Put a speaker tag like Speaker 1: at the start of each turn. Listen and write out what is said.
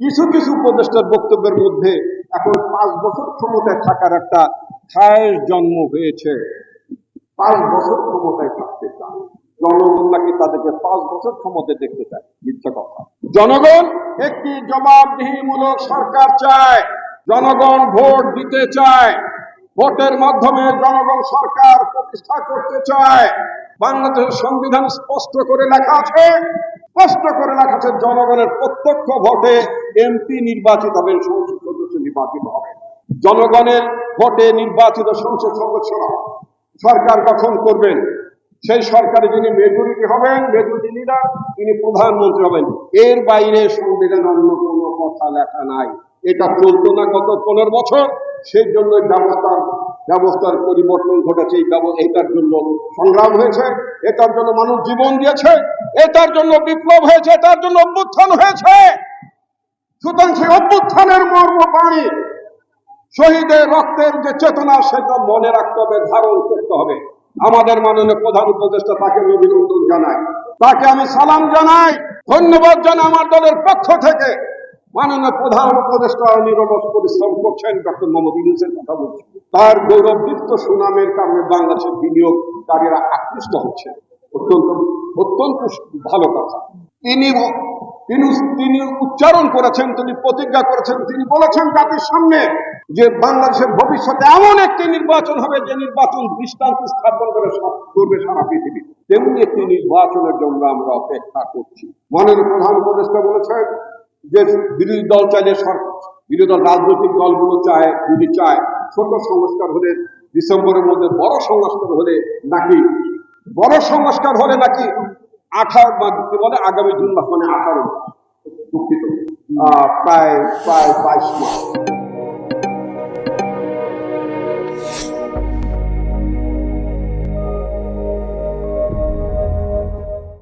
Speaker 1: কিছু কিছু উপদেষ্টার বক্তব্যের মধ্যে এখন পাঁচ বছর ক্ষমতায় থাকার একটা খায়ের জন্ম হয়েছে। পাঁচ বছর ক্ষমতায় থাকতে চান জনগণ নাকি তাদেরকে পাঁচ বছর ক্ষমতায় দেখতে চায়, মিথ্যা কথা। জনগণ একটি জবাবদিহিমূলক সরকার চায়, জনগণ ভোট দিতে চায়। ভোটের মাধ্যমে জনগণ সরকার প্রতিষ্ঠা করতে চায়। বাংলাদেশের সংবিধান স্পষ্ট করে লেখা আছে, স্পষ্ট করে লেখা আছে, জনগণের প্রত্যক্ষ ভোটে এমপি নির্বাচিত হবেন, সংসদ সদস্য নির্বাচিত হবে। জনগণের ভোটে নির্বাচিত সংসদ সদস্যরা সরকার গঠন করবেন। সেই সরকারে যিনি মেজরিটি হবেন, মেজরিটি লিডার, তিনি প্রধানমন্ত্রী হবেন। এর বাইরে সংবিধান অন্য কোনো কথা লেখা নাই। এটা চলতো না গত পনেরো বছর। সেই জন্য ব্যবস্থার ব্যবস্থার পরিবর্তন ঘটেছে। এটার জন্য সংগ্রাম হয়েছে। এটার জন্য মানুষ জীবন দিয়েছে। এটার জন্য বিপ্লব হয়েছে। এটার জন্য অভ্যুত্থান হয়েছে। সুতরাং সেই অভ্যুত্থানের মর্ম বাণী শহীদের রক্তের যে চেতনা, সেটা মনে রাখতে হবে, ধারণ করতে হবে। আমাদের মাননীয় প্রধান উপদেষ্টা তাকে অভিনন্দন জানাই। তাকে আমি সালাম জানাই, ধন্যবাদ জানাই আমার দলের পক্ষ থেকে। মাননীয় প্রধান উপদেষ্টা নিরবস পরিশ্রম করছেন, ডক্টর মোহাম্মদ ইউনুসের কথা বলছি। তার গৌরবদীপ্ত সুনামের কারণে বাংলাদেশের বিনিয়োগকারীরা আকৃষ্ট হচ্ছে। অত্যন্ত অত্যন্ত ভালো কথা। তিনি তিনি তিনি উচ্চারণ করেছেন, তিনি প্রতিজ্ঞা করেছেন, তিনি বলেছেন জাতির সামনে যে বাংলাদেশের ভবিষ্যতে এমন একটি নির্বাচন হবে যে নির্বাচন দৃষ্টান্ত স্থাপন করে করবে সারা পৃথিবী। তেমনি একটি নির্বাচনের জন্য আমরা অপেক্ষা করছি। মাননীয় প্রধান উপদেষ্টা বলেছেন যে বিরোধী দল চাইলে বিরোধী দল, রাজনৈতিক দলগুলো চায়, যদি চায়, ছোট সংস্কার হলে, ডিসেম্বরের মধ্যে বড় সংস্কার হলে নাকি, বড় সংস্কার হলে নাকি আঠারো বা কি বলে আগামী জুন মাস মানে আঠারো। দুঃখিত। প্রায় প্রায় বাইশ মাস।